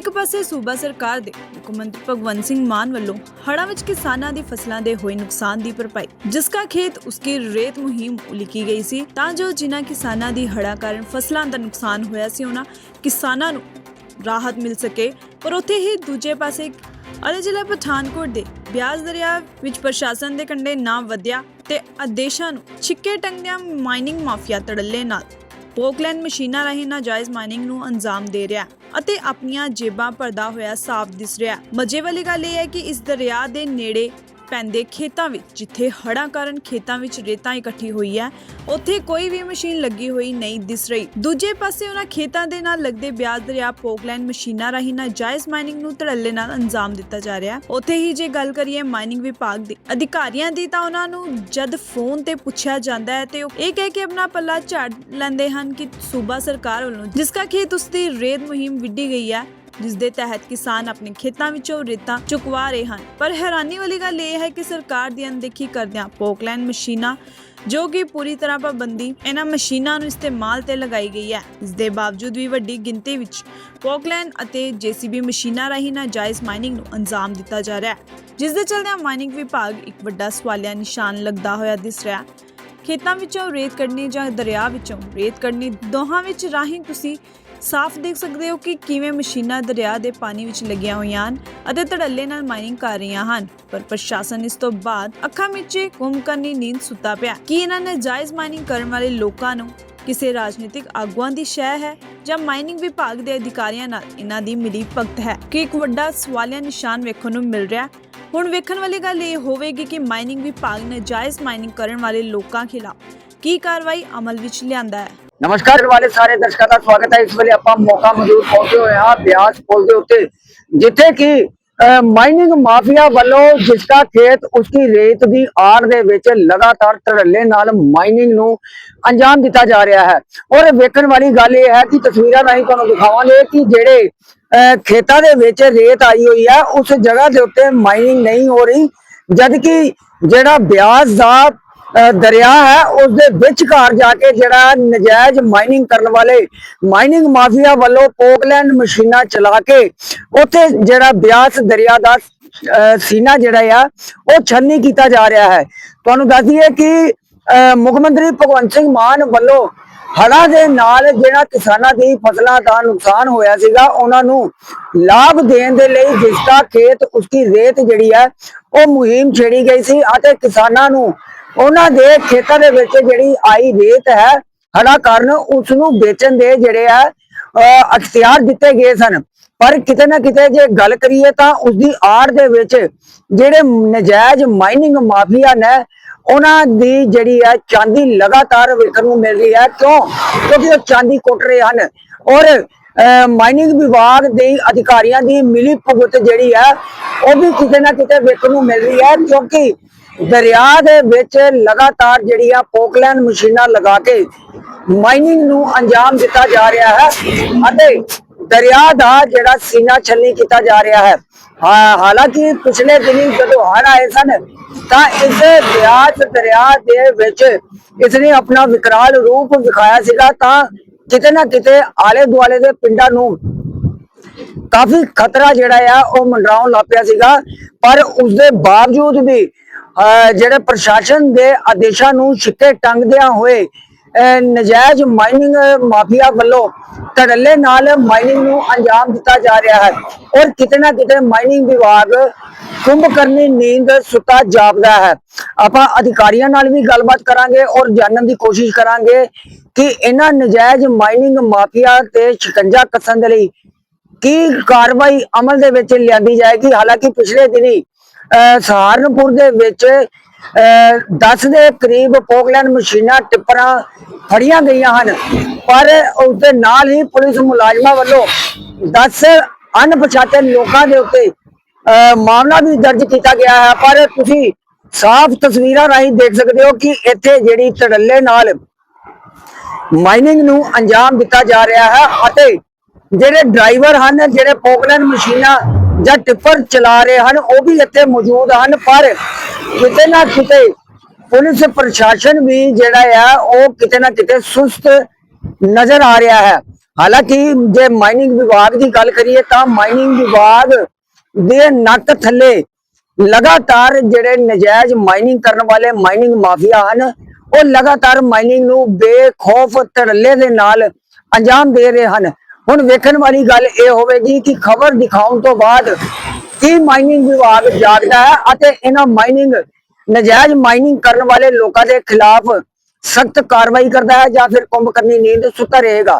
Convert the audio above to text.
ਇੱਕ ਪਾਸੇ ਸੂਬਾ ਸਰਕਾਰ ਦੇ ਮੁੱਖ ਮੰਤਰੀ ਭਗਵੰਤ ਸਿੰਘ ਮਾਨ ਵੱਲੋਂ ਹੜ੍ਹਾਂ ਵਿੱਚ ਕਿਸਾਨਾਂ ਦੀ ਫਸਲਾਂ ਦੇ ਹੋਏ ਨੁਕਸਾਨ ਦੀ ਭਰਪਾਈ ਜਿਸਕਾ ਖੇਤ ਉਸकी ਰੇਤ ਮੁਹਿੰਮ ਉਲੀਕੀ ਗਈ ਸੀ, ਤਾਂ ਜੋ ਜਿਨ੍ਹਾਂ ਕਿਸਾਨਾਂ ਦੀ ਹੜ੍ਹਾਂ ਕਾਰਨ ਫਸਲਾਂ ਦਾ ਨੁਕਸਾਨ ਹੋਇਆ ਸੀ, ਉਹਨਾਂ ਕਿਸਾਨਾਂ ਨੂੰ ਰਾਹਤ ਮਿਲ ਸਕੇ। ਪਰ ਉੱਥੇ ਹੀ ਦੂਜੇ ਪਾਸੇ ਅਲੇ ਜ਼ਿਲ੍ਹਾ ਪਠਾਨਕੋਟ ਦੇ ਬਿਆਸ ਦਰਿਆ ਵਿੱਚ ਪ੍ਰਸ਼ਾਸਨ ਦੇ ਕੰਢੇ ਨਾ ਵਧਿਆ ਤੇ ਆਦੇਸ਼ਾਂ ਨੂੰ ਛਿੱਕੇ ਟੰਗਦਿਆਂ ਮਾਈਨਿੰਗ ਮਾਫੀਆ ਤੜੱਲੇ ਨਾਲ ਪੋਕਲੈਂਡ ਮਸ਼ੀਨਾਂ ਰਾਹੀਂ ਨਾਜਾਇਜ਼ ਮਾਈਨਿੰਗ ਨੂੰ ਅੰਜਾਮ ਦੇ ਰਿਹਾ ਅਤੇ ਆਪਣੀਆਂ ਜੇਬਾਂ ਭਰਦਾ ਹੋਇਆ ਸਾਫ਼ ਦਿਸ ਰਿਹਾ ਮਜੇ ਵਾਲੀ ਗੱਲ ਇਹ ਹੈ ਕਿ ਇਸ ਦਰਿਆ ਦੇ ਨੇੜੇ ਪੈਂਦੇ ਖੇਤਾਂ ਵਿੱਚ, ਜਿੱਥੇ ਹੜਾਂ ਕਾਰਨ ਖੇਤਾਂ ਵਿੱਚ ਰੇਤਾਂ ਇਕੱਠੀ ਹੋਈ ਹੈ। ਉੱਥੇ ਕੋਈ ਵੀ ਮਸ਼ੀਨ ਲੱਗੀ ਹੋਈ ਨਹੀਂ ਦਿਸ ਰਹੀ। ਦੂਜੇ ਪਾਸੇ ਉਹਨਾਂ ਖੇਤਾਂ ਦੇ ਨਾਲ ਲੱਗਦੇ ਬਿਆਸ ਦਰਿਆ ਪੋਕਲੈਂਡ ਮਸ਼ੀਨਾਂ ਰਾਹੀਂ ਨਾਜਾਇਜ਼ ਮਾਈਨਿੰਗ ਨੂੰ ਧੜੱਲੇ ਨਾਲ ਅੰਜਾਮ ਦਿੱਤਾ ਜਾ ਰਿਹਾ ਹੈ। ਉੱਥੇ ਹੀ ਜੇ ਗੱਲ ਕਰੀਏ ਮਾਈਨਿੰਗ ਵਿਭਾਗ ਦੇ ਅਧਿਕਾਰੀਆਂ ਦੀ ਤਾਂ ਉਹਨਾਂ ਨੂੰ ਜਦ ਫੋਨ ਤੇ ਪੁੱਛਿਆ ਜਾਂਦਾ ਹੈ ਤੇ ਉਹ ਇਹ ਕਹਿ ਕੇ ਆਪਣਾ ਪੱਲਾ ਝਾੜ ਲੈਂਦੇ ਹਨ ਕਿ ਸੂਬਾ ਸਰਕਾਰ ਵੱਲੋਂ ਜਿਸਕਾ ਖੇਤ ਉਸ ਦੀ ਰੇਤ ਮੁਹਿੰਮ ਵਿੱਢੀ ਗਈ ਹੈ ਜਿਸ ਦੇ ਤਹਿਤ ਕਿਸਾਨ ਆਪਣੇ ਖੇਤਾਂ ਵਿੱਚੋਂ ਰੇਤਾਂ ਚੁਕਵਾ ਰਹੇ ਹਨ। ਪਰ ਹੈਰਾਨੀ ਵਾਲੀ ਗੱਲ ਇਹ ਹੈ ਕਿ ਸਰਕਾਰ ਦੀ ਅਣਦੇਖੀ ਕਰਦਿਆਂ ਪੋਕਲੈਂਡ ਮਸ਼ੀਨਾਂ, ਜੋ ਕਿ ਪੂਰੀ ਤਰ੍ਹਾਂ ਪਾਬੰਦੀ, ਇਹਨਾਂ ਮਸ਼ੀਨਾਂ ਨੂੰ ਇਸਤੇਮਾਲ ਤੇ ਲਗਾਈ ਗਈ ਹੈ। ਇਸ ਦੇ ਬਾਵਜੂਦ ਵੀ ਵੱਡੀ ਗਿਣਤੀ ਵਿੱਚ ਪੋਕਲੈਂਡ ਅਤੇ ਜੀਸੀਬੀ ਮਸ਼ੀਨਾਂ ਰਾਹੀਂ ਨਾਜਾਇਜ਼ ਮਾਈਨਿੰਗ ਨੂੰ ਅੰਜਾਮ ਦਿੱਤਾ ਜਾ ਰਿਹਾ ਹੈ। ਜਿਸ ਦੇ ਚਲਦਿਆਂ ਮਾਈਨਿੰਗ ਵਿਭਾਗ ਇੱਕ ਵੱਡਾ ਸਵਾਲਿਆ ਨਿਸ਼ਾਨ ਲੱਗਦਾ ਹੋਇਆ ਦਿਸ ਰਿਹਾ ਹੈ। ਖੇਤਾਂ ਵਿੱਚੋਂ ਰੇਤ ਕੱਢਣੀ ਜਾਂ ਦਰਿਆ ਵਿੱਚੋਂ ਰੇਤ ਕੱਢਣੀ, ਦੋਹਾਂ ਵਿੱਚ ਰਾਹੀਂ ਤੁਸੀਂ ਸਾਫ਼ ਦੇਖ ਸਕਦੇ ਹੋ ਕਿ ਕਿਵੇਂ ਮਸ਼ੀਨਾਂ ਦਰਿਆ ਦੇ ਪਾਣੀ ਵਿੱਚ ਲੱਗੀਆਂ ਹੋਈਆਂ ਹਨ ਅਤੇ ਧੜੱਲੇ ਨਾਲ ਮਾਈਨਿੰਗ ਕਰ ਰਹੀਆਂ ਹਨ। ਪਰ ਪ੍ਰਸ਼ਾਸਨ ਇਸ ਤੋਂ ਬਾਅਦ ਅੱਖਾਂ ਵਿੱਚ ਕੁੰਭਕਰਨੀ ਨੀਂਦ ਸੁੱਤਾ ਪਿਆ। ਕੀ ਇਹਨਾਂ ਨੇ ਜਾਇਜ਼ ਮਾਈਨਿੰਗ ਕਰਨ ਵਾਲੇ ਲੋਕਾਂ ਨੂੰ ਕਿਸੇ ਰਾਜਨੀਤਿਕ ਆਗੂਆਂ ਦੀ ਸ਼ੈ ਹੈ ਜਾਂ ਮਾਈਨਿੰਗ ਵਿਭਾਗ ਦੇ ਅਧਿਕਾਰੀਆਂ ਨਾਲ ਇਹਨਾਂ ਦੀ ਮਿਲੀ ਭਗਤ ਹੈ? ਕਿ ਇੱਕ ਵੱਡਾ ਸਵਾਲੀਆ ਨਿਸ਼ਾਨ ਵੇਖਣ ਨੂੰ ਮਿਲ ਰਿਹਾ? ਹੁਣ ਵੇਖਣ ਵਾਲੀ ਗੱਲ ਇਹ ਹੋਵੇਗੀ ਕਿ ਮਾਈਨਿੰਗ ਵਿਭਾਗ ਨੇ ਜਾਇਜ਼ ਮਾਈਨਿੰਗ ਕਰਨ ਵਾਲੇ ਲੋਕਾਂ ਖਿਲਾਫ ਕੀ ਕਾਰਵਾਈ ਅਮਲ ਵਿੱਚ ਲਿਆਂਦਾ ਹੈ? ਨਮਸਕਾਰ ਵਾਲੇ ਸਾਰੇ ਦਰਸ਼ਕਾਂ ਦਾ ਸਵਾਗਤ ਹੈ। ਇਸ ਵੇਲੇ ਆਪਾਂ ਮੌਕਾ ਮਜ਼ਦੂਰ ਪਹੁੰਚੇ ਹੋਏ ਹਾਂ ਬਿਆਸ ਪੁਲ ਦੇ ਉੱਤੇ ਜਿੱਥੇ ਕਿ ਮਾਈਨਿੰਗ ਮਾਫੀਆ ਵੱਲੋਂ ਜਿਸਦਾ ਖੇਤ ਉਸकी ਰੇਤ ਦੀ ਆੜ ਦੇ ਵਿੱਚ ਲਗਾਤਾਰ ਧੜੱਲੇ ਨਾਲ ਮਾਈਨਿੰਗ ਨੂੰ ਅੰਜਾਮ ਦਿੱਤਾ ਜਾ ਰਿਹਾ ਹੈ। ਔਰ ਵੇਖਣ ਵਾਲੀ ਗੱਲ ਇਹ ਹੈ ਕਿ ਤਸਵੀਰਾਂ ਰਾਹੀਂ ਤੁਹਾਨੂੰ ਦਿਖਾਵਾਂਗੇ ਕਿ ਜਿਹੜੇ ਅਹ, ਖੇਤਾਂ ਦੇ ਵਿੱਚ ਰੇਤ ਆਈ ਹੋਈ ਹੈ ਉਸ ਜਗ੍ਹਾ ਦੇ ਉੱਤੇ ਮਾਈਨਿੰਗ ਨਹੀਂ ਹੋ ਰਹੀ ਜਦ ਕਿ ਜਿਹੜਾ ਬਿਆਸ ਦਾ ਦਰਿਆ ਹੈ ਉਸ ਦੇ ਵਿਚਕਾਰ ਜਾ ਕੇ ਜਿਹੜਾ ਨਜਾਇਜ਼ ਮਾਈਨਿੰਗ ਕਰਨ ਵਾਲੇ ਮਾਈਨਿੰਗ ਮਾਫੀਆ ਵੱਲੋਂ ਪੋਕਲੈਂਡ ਮਸ਼ੀਨਾਂ ਚਲਾ ਕੇ ਉੱਥੇ ਜਿਹੜਾ ਬਿਆਸ ਦਰਿਆ ਦਾ ਸੀਨਾ ਜਿਹੜਾ ਆ, ਉਹ ਛੰਨੀ ਕੀਤਾ ਜਾ ਰਿਹਾ ਹੈ। ਤੁਹਾਨੂੰ ਦੱਸ ਦਈਏ ਕਿ ਮੁੱਖ ਮੰਤਰੀ ਭਗਵੰਤ ਸਿੰਘ ਮਾਨ ਵੱਲੋਂ ਹੜ੍ਹਾਂ ਦੇ ਨਾਲ ਜਿਹੜਾ ਕਿਸਾਨਾਂ ਦੀ ਫਸਲਾਂ ਦਾ ਨੁਕਸਾਨ ਹੋਇਆ ਸੀਗਾ, ਉਹਨਾਂ ਨੂੰ ਲਾਭ ਦੇਣ ਦੇ ਲਈ ਜਿਸ ਦਾ ਖੇਤ ਉਸकी ਰੇਤ ਜਿਹੜੀ ਹੈ, ਉਹ ਮੁਹਿੰਮ ਛੇੜੀ ਗਈ ਸੀ ਅਤੇ ਕਿਸਾਨਾਂ ਨੂੰ ਉਹਨਾਂ ਦੇ ਖੇਤਾਂ ਦੇ ਵਿੱਚ ਜਿਹੜੀ ਆਈ ਰੇਤ ਹੈ ਹੜਾ ਕਾਰਨ ਉਸ ਨੂੰ ਵੇਚਣ ਦੇ ਜਿਹੜੇ ਆ ਅਖਤਿਆਰ ਦਿੱਤੇ ਗਏ ਸਨ। ਪਰ ਕਿਤੇ ਨਾ ਕਿਤੇ ਜੇ ਗੱਲ ਕਰੀਏ ਤਾਂ ਉਸ ਦੀ ਆੜ ਦੇ ਵਿੱਚ ਜਿਹੜੇ ਨਜਾਇਜ਼ ਮਾਈਨਿੰਗ ਮਾਫੀਆ ਨੇ, ਉਹਨਾਂ ਦੀ ਜਿਹੜੀ ਹੈ ਚਾਂਦੀ ਲਗਾਤਾਰ ਵੇਖਣ ਨੂੰ ਮਿਲ ਰਹੀ ਹੈ। ਕਿਉਂ? ਕਿਉਂਕਿ ਉਹ ਚਾਂਦੀ ਕੁੱਟ ਰਹੇ ਹਨ। ਔਰ ਮਾਈਨਿੰਗ ਵਿਭਾਗ ਦੇ ਅਧਿਕਾਰੀਆਂ ਦੀ ਮਿਲੀ ਭੁਗਤ ਜਿਹੜੀ ਹੈ ਉਹ ਵੀ ਕਿਤੇ ਨਾ ਕਿਤੇ ਵੇਖਣ ਨੂੰ ਮਿਲ ਰਹੀ ਹੈ। ਕਿਉਂਕਿ ਦਰਿਆ ਦੇ ਵਿੱਚ ਲਗਾਤਾਰ ਜਿਹੜੀ ਆ ਪੋਕਲੈਂਡ ਮਸ਼ੀਨਾਂ ਲਗਾ ਕੇ ਮਾਈਨਿੰਗ ਨੂੰ ਅੰਜਾਮ ਦਿੱਤਾ ਜਾ ਰਿਹਾ ਹੈ ਅਤੇ ਦਰਿਆ ਦਾ ਜਿਹੜਾ ਸੀਨਾ ਛੰਨੀ ਕੀਤਾ ਜਾ ਰਿਹਾ ਹੈ। ਹਾਲਾਂਕਿ ਪਿਛਲੇ ਦਿਨੀ ਜਦੋਂ ਹੜ੍ਹ ਆਏ ਸਨ, ਤਾਂ ਇਸ ਬਿਆਸ ਦਰਿਆ ਦੇ ਵਿੱਚ ਇਸਨੇ ਆਪਣਾ ਵਿਕਰਾਲ ਰੂਪ ਦਿਖਾਇਆ ਸੀਗਾ, ਤਾਂ ਕਿਤੇ ਨਾ ਕਿਤੇ ਆਲੇ ਦੁਆਲੇ ਦੇ ਪਿੰਡਾਂ ਨੂੰ ਕਾਫੀ ਖਤਰਾ ਜਿਹੜਾ ਆ, ਉਹ ਮੰਡਰਾਉਣ ਲੱਗ ਪਿਆ ਸੀਗਾ। ਪਰ ਉਸ ਦੇ ਬਾਵਜੂਦ ਵੀ ਜਿਹੜੇ ਪ੍ਰਸ਼ਾਸਨ ਦੇ ਆਦੇਸ਼ਾਂ ਨੂੰ ਛਿੱਕੇ ਟੰਗਦਿਆਂ ਹੋਏ ਨਜਾਇਜ਼ ਮਾਈਨਿੰਗ ਮਾਫੀਆ ਵੱਲੋਂ ਧੜੱਲੇ ਨਾਲ ਮਾਈਨਿੰਗ ਨੂੰ ਅੰਜਾਮ ਦਿੱਤਾ ਜਾ ਰਿਹਾ ਹੈ। ਔਰ ਕਿਤੇ ਨਾ ਕਿਤੇ ਮਾਈਨਿੰਗ ਵਿਭਾਗ ਕੁੰਭਕਰਨੀ ਨੀਂਦ ਸੁੱਤਾ ਜਾਪਦਾ ਹੈ। ਆਪਾਂ ਅਧਿਕਾਰੀਆਂ ਨਾਲ ਵੀ ਗੱਲਬਾਤ ਕਰਾਂਗੇ ਔਰ ਜਾਣਨ ਦੀ ਕੋਸ਼ਿਸ਼ ਕਰਾਂਗੇ ਕਿ ਇਹਨਾਂ ਨਜਾਇਜ਼ ਮਾਈਨਿੰਗ ਮਾਫੀਆ ਤੇ ਸ਼ਿਕੰਜਾ ਕੱਸਣ ਦੇ ਲਈ ਕੀ ਕਾਰਵਾਈ ਅਮਲ ਦੇ ਵਿੱਚ ਲਿਆਂਦੀ ਜਾਏਗੀ। ਹਾਲਾਂਕਿ ਪਿਛਲੇ ਦਿਨੀ ਸਹਾਰਨਪੁਰ ਦੇ ਵਿੱਚ 10 ਦੇ ਕਰੀਬ ਪੋਕਲੈਂਡ ਮਸ਼ੀਨਾਂ ਟਿੱਪਰਾਂ ਫੜੀਆਂ ਗਈਆਂ ਹਨ। ਪਰ ਉਸ ਦੇ ਨਾਲ ਹੀ ਪੁਲਿਸ ਮੁਲਾਜ਼ਮਾਂ ਵੱਲੋਂ 10 ਅਣਪਛਾਤੇ ਲੋਕਾਂ ਦੇ ਉੱਤੇ ਮਾਮਲਾ ਵੀ ਦਰਜ ਕੀਤਾ ਗਿਆ ਹੈ। ਪਰ ਤੁਸੀਂ ਸਾਫ਼ ਤਸਵੀਰਾਂ ਰਾਹੀਂ ਦੇਖ ਸਕਦੇ ਹੋ ਕਿ ਇੱਥੇ ਜਿਹੜੀ ਧੜੱਲੇ ਨਾਲ ਮਾਈਨਿੰਗ ਨੂੰ ਅੰਜਾਮ ਦਿੱਤਾ ਜਾ ਰਿਹਾ ਹੈ ਅਤੇ ਜਿਹੜੇ ਡਰਾਈਵਰ ਹਨ, ਜਿਹੜੇ ਪੋਕਲੈਂਡ ਮਸ਼ੀਨਾਂ ਜਾਂ ਟਿੱਪਰ ਚਲਾ ਰਹੇ ਹਨ, ਉਹ ਵੀ ਇੱਥੇ ਮੌਜੂਦ ਹਨ, ਪਰ ਕਿਤੇ ਨਾ ਕਿਤੇ ਪੁਲਿਸ ਪ੍ਰਸ਼ਾਸਨ ਵੀ ਜਿਹੜਾ ਆ, ਉਹ ਕਿਤੇ ਨਾ ਕਿਤੇ ਸੁਸਤ ਨਜ਼ਰ ਆ ਰਿਹਾ ਹੈ। ਹਾਲਾਂਕਿ ਜੇ ਮਾਈਨਿੰਗ ਵਿਭਾਗ ਦੀ ਗੱਲ ਕਰੀਏ ਤਾਂ ਮਾਈਨਿੰਗ ਵਿਭਾਗ ਦੇ ਨੱਕ ਥੱਲੇ ਲਗਾਤਾਰ ਜਿਹੜੇ ਨਜਾਇਜ਼ ਮਾਈਨਿੰਗ ਕਰਨ ਵਾਲੇ ਮਾਈਨਿੰਗ ਮਾਫੀਆ ਹਨ, ਉਹ ਲਗਾਤਾਰ ਮਾਈਨਿੰਗ ਨੂੰ ਬੇਖੌਫ ਧੜੱਲੇ ਦੇ ਨਾਲ ਅੰਜਾਮ ਦੇ ਰਹੇ ਹਨ। ਹੁਣ ਵੇਖਣ ਵਾਲੀ ਗੱਲ ਇਹ ਹੋਵੇਗੀ ਕਿ ਖਬਰ ਦਿਖਾਉਣ ਤੋਂ ਬਾਅਦ ਕੀ ਮਾਈਨਿੰਗ ਵਿਭਾਗ ਜਾਗਦਾ ਹੈ ਅਤੇ ਇਹਨਾਂ ਮਾਈਨਿੰਗ ਨਜਾਇਜ਼ ਮਾਈਨਿੰਗ ਕਰਨ ਵਾਲੇ ਲੋਕਾਂ ਦੇ ਖਿਲਾਫ ਸਖਤ ਕਾਰਵਾਈ ਕਰਦਾ ਹੈ ਜਾਂ ਫਿਰ ਕੁੰਭਕਰਨੀ ਨੀਂਦ ਸੁੱਤਾ ਰਹੇਗਾ।